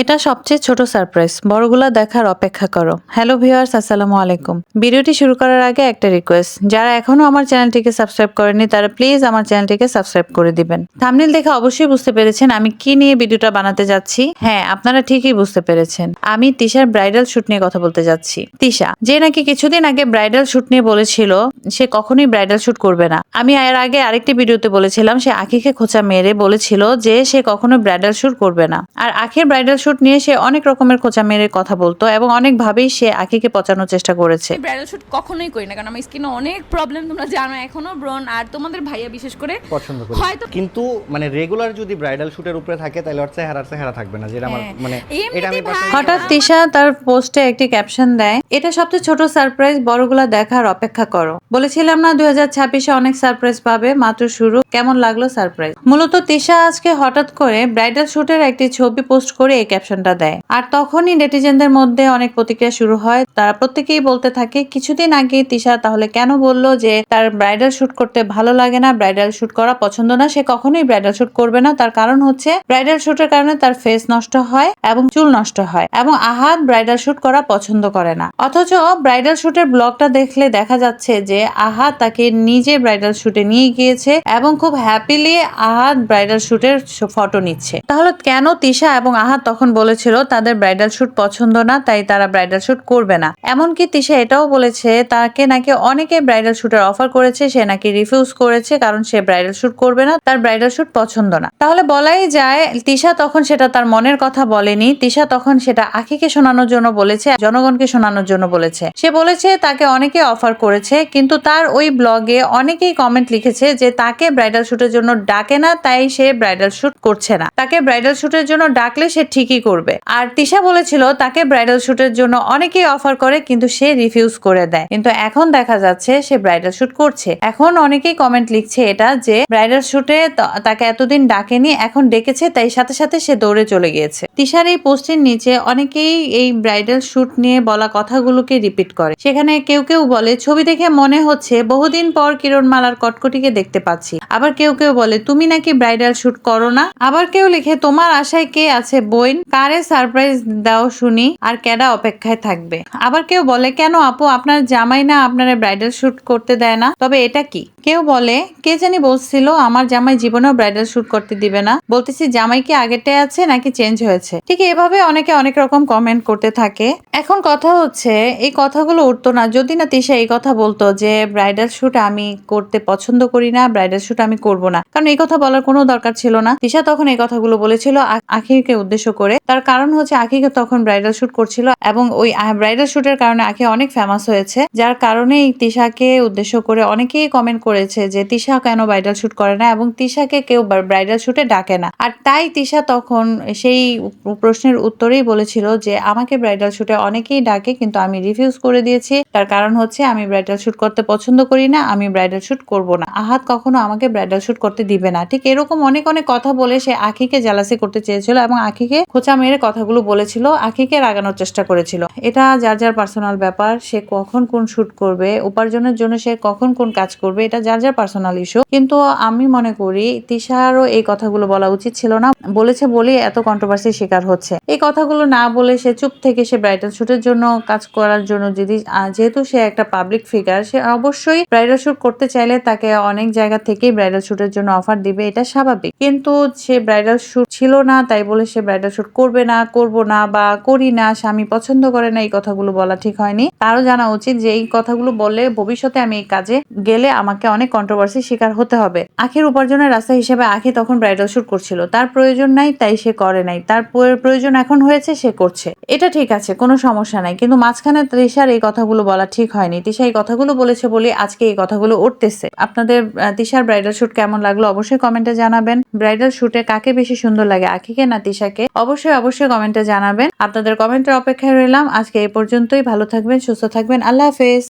এটা সবচেয়ে ছোট সারপ্রাইজ। বড়গুলা দেখার অপেক্ষা করো। হ্যালো ভিউয়ার্স, আসসালামু আলাইকুম। ভিডিওটি শুরু করার আগে একটা রিকোয়েস্ট যারা এখনও আমার চ্যানেলটিকে সাবস্ক্রাইব করেনি তারা প্লিজ আমার চ্যানেলটিকে সাবস্ক্রাইব করে দিবেন। থামনেল দেখে অবশ্যই বুঝতে পেরেছেন আমি কি নিয়ে ভিডিওটা বানাতে যাচ্ছি। হ্যাঁ আপনারা ঠিকই বুঝতে পেরেছেন। আমি তিশার ব্রাইডাল শুট নিয়ে কথা বলতে যাচ্ছি। তিশা, যে নাকি কিছুদিন আগে ব্রাইডাল শুট নিয়ে বলেছিল, সে কখনোই ব্রাইডাল শুট করবে না। আমি এর আগে আরেকটি ভিডিওতে বলেছিলাম, সে আখিকে খোঁচা মেরে বলেছিল যে সে কখনো ব্রাইডাল শুট করবে না। আর আখির ব্রাইডাল শুট নিয়ে সে অনেক রকমের খোঁচা মেরে কথা বলতো এবং অনেকভাবেই সে আখিকে পচানোর চেষ্টা করেছে। ব্রাইডাল শুট কখনোই করি না কারণ আমার স্কিনে অনেক প্রবলেম তোমরা জানো এখনও ব্রন আর তোমাদের ভাইয়া বিশেষ করে পছন্দ করি। হয়তো কিন্তু মানে রেগুলার যদি ব্রাইডাল শুটের উপরে থাকে তাহলে ওর চেহারার চেহারা থাকবে না যেটা আমার হ্যাঁ। মানে এটা আমি হঠাৎ তিশা তার পোস্টে একটি ক্যাপশন দেয় এটা সবচেয়ে ছোট সারপ্রাইজ বড়গুলা দেখার অপেক্ষা করো। বলেছিলাম না দুই হাজার ছাব্বিশে অনেক সারপ্রাইজ পাবে মাত্র শুরু কেমন লাগল সারপ্রাইজ মূলত তিশা আজকে হঠাৎ করে ব্রাইডাল শুটের একটি ছবি পোস্ট করে এই ক্যাপশনটা দেয়। আর তখনই নেটিজেনদের মধ্যে অনেক প্রতিক্রিয়া শুরু হয়। তারা প্রত্যেকেই বলতে থাকে, কিছুদিন আগে তিশা তাহলে কেন বলল যে তার ব্রাইডাল শুট করতে ভালো লাগে না? ব্রাইডাল শুট করা পছন্দ না। সে কখনোই ব্রাইডাল শুট করবে না। তার কারণ হচ্ছে ব্রাইডাল শুটের কারণে তার ফেস নষ্ট হয় এবং চুল নষ্ট হয় এবং আহাত ব্রাইডাল শুট করা পছন্দ করে না। অথচ ব্রাইডাল শুটের ব্লগটা দেখলে দেখা যাচ্ছে যে আহাত তাকে নিজে ব্রাইডাল শুটে নিয়ে গিয়েছে এবং খুব হ্যাপিলি আহাত ব্রাইডাল শুটের ফটো নিচ্ছে। তাহলে কেন তিশা এবং আহাত তখন বলেছিল, তাদের ব্রাইডাল শুট পছন্দ না, তাই তারা ব্রাইডাল শুট করবে না। এমনকি তিশা এটাও বলেছে, তাকে নাকি অনেকে ব্রাইডাল শুটের অফার করেছে, সে নাকি রিফিউজ করেছে, কারণ সে ব্রাইডাল শুট করবে না, তার ব্রাইডাল শুট পছন্দ না। তাহলে বলাই যায়, তিশা তখন সেটা তার মনের কথা বলেনি। তিশা তখন সেটা আখিকে শোনানোর জন্য বলেছে, জনগণকে শোনানোর জন্য বলেছে। সে বলেছে, তাকে অনেকে অফার করেছে, কিন্তু তার ওই ব্লগে অনেকেই কমেন্ট লিখেছে যে তাকে ব্রাইডাল শ্যুটের জন্য ডাকে না, তাই সে ব্রাইডাল শুট করছে না। তাকে ব্রাইডাল শুটের জন্য ডাকলে সে ঠিকই করবে? আর তিশা বলেছিল, তাকে ব্রাইডাল শুটের জন্য অনেকেই অফার করে, কিন্তু সে রিফিউজ করে দেয়। কিন্তু এখন দেখা যাচ্ছে, সে ব্রাইডাল শুট করছে। এখন অনেকেই কমেন্ট লিখছে এটা যে ব্রাইডাল শুটে তাকে এতদিন ডাকেনি, এখন ডেকেছে, তাই সাথে সাথে সে দৌড়ে চলে গিয়েছে। তিশার এই পোস্টের নিচে অনেকেই এই ব্রাইডাল শুট নিয়ে বলা কথাগুলোকে রিপিট করে। সেখানে কেউ কেউ বলে, ছবি দেখে মনে হচ্ছে, বহুদিন পর কিরণমালার কটকটিকে দেখতে পাচ্ছি। আবার কেউ কেউ বলে, তুমি নাকি ব্রাইডাল শুট করো না? আবার কেউ লিখে, তোমার আশায় কে আছে বইন কারে সারপ্রাইজ দাও শুনি, আর কেডা অপেক্ষায় থাকবে। আবার কেউ বলে, কেন আপু, আপনার জামাই না আপনারা ব্রাইডাল শুট করতে দেয় না? তবে এটা কি? কেউ বলে, কে জানি বলছিল আমার জামাই জীবনেও ব্রাইডাল শুট করতে দিবে না। বলতেছি, জামাই কি আগেরটাই আছে নাকি চেঞ্জ হয়েছে? ঠিক এভাবে অনেকে অনেক রকম কমেন্ট করতে থাকে। এখন কথা হচ্ছে, এই কথাগুলো উঠতো না। যদি না তিশা এই কথা বলতো যে, ব্রাইডাল শুট আমি করতে পছন্দ করি না, ব্রাইডাল শুট আমি করব না। কারণ এই কথা বলার কোনো দরকার ছিল না। তিশা তখন এই কথাগুলো বলেছিল আখিরকে উদ্দেশ্য করে। তার কারণ হচ্ছে আখিকে তখন ব্রাইডাল শুট করছিল এবং ওই ব্রাইডাল শুটের কারণে আখি অনেক ফেমাস হয়েছে, যার কারণে তিশাকে উদ্দেশ্য করে অনেকেই কমেন্ট করেছে যে তিশা কেন ব্রাইডাল শুট করে না এবং তিশাকে কেউ ব্রাইডাল শুটে ডাকে না। আর তাই তিশা তখন সেই প্রশ্নের উত্তরেই বলেছিল যে আমাকে ব্রাইডাল শুটে অনেকেই ডাকে কিন্তু আমি রিফিউজ করে দিয়েছি। তার কারণ হচ্ছে আমি ব্রাইডাল শুট করতে পছন্দ করি না, আমি ব্রাইডাল শুট করব না। আহাত কখনো আমাকে ব্রাইডাল শুট করতে দিবে না। ঠিক এরকম অনেক অনেক কথা বলে সে আখিকে জালাসি করতে চেয়েছিল এবং আখিকে খোঁচা মেরে কথাগুলো বলেছিল আখিকে রাগানোর চেষ্টা করেছিল। এটা যার যার পার্সোনাল ব্যাপার, সে কখন কোন শুট করবে, উপার্জনের জন্য সে কখন কোন কাজ করবে, এটা যার যার পার্সোনাল ইস্যু কিন্তু আমি মনে করি, তিশারও এই কথাগুলো বলা উচিত ছিল না। বলেছে বলেই এত কন্ট্রোভার্সির শিকার হচ্ছে। এই কথাগুলো না বলে সে চুপ থেকে সে ব্রাইডাল শুটের জন্য কাজ করার জন্য যদি যেহেতু সে একটা পাবলিক ফিগার সে অবশ্যই ব্রাইডাল শুট করতে চাইলে তাকে অনেক জায়গা থেকেই ব্রাইডাল শুটের জন্য অফার দিবে, এটা স্বাভাবিক। কিন্তু সে ব্রাইডাল শুট ছিল না, তাই বলে সে ব্রাইডাল শুট করবে না, করব না বা করি না, স্বামী পছন্দ করে না, এই কথাগুলো বলা ঠিক হয়নি। তারও জানা উচিত যে এই কথাগুলো বললে ভবিষ্যতে আমি এই কাজে গেলে আমাকে অনেক কন্ট্রোভার্সির শিকার হতে হবে। আখির উপার্জনের রাস্তা হিসেবে আখি তখন ব্রাইডাল শুট করছিল। তার প্রয়োজন নাই, তাই সে করে নাই। তার প্রয়োজন এখন হয়েছে, সে করছে। এটা ঠিক আছে, কোনো সমস্যা নাই। কিন্তু মাঝখানে তৃষার এই কথাগুলো বলা ঠিক হয়নি। তৃষা এই কথাগুলো বলেছে বলে আজকে এই কথাগুলো উঠতেছে। আপনাদের তৃষার ব্রাইডাল শুট কেমন লাগল অবশ্যই কমেন্টে জানাবেন। ব্রাইডাল শুটে কাকে বেশি সুন্দর লাগে, আখিকে না তিশাকে অবশ্যই অবশ্যই কমেন্টে জানাবেন। আপনাদের কমেন্টের অপেক্ষায় রইলাম। আজকে এই পর্যন্তই। ভালো থাকবেন, সুস্থ থাকবেন। আল্লাহ হাফেজ।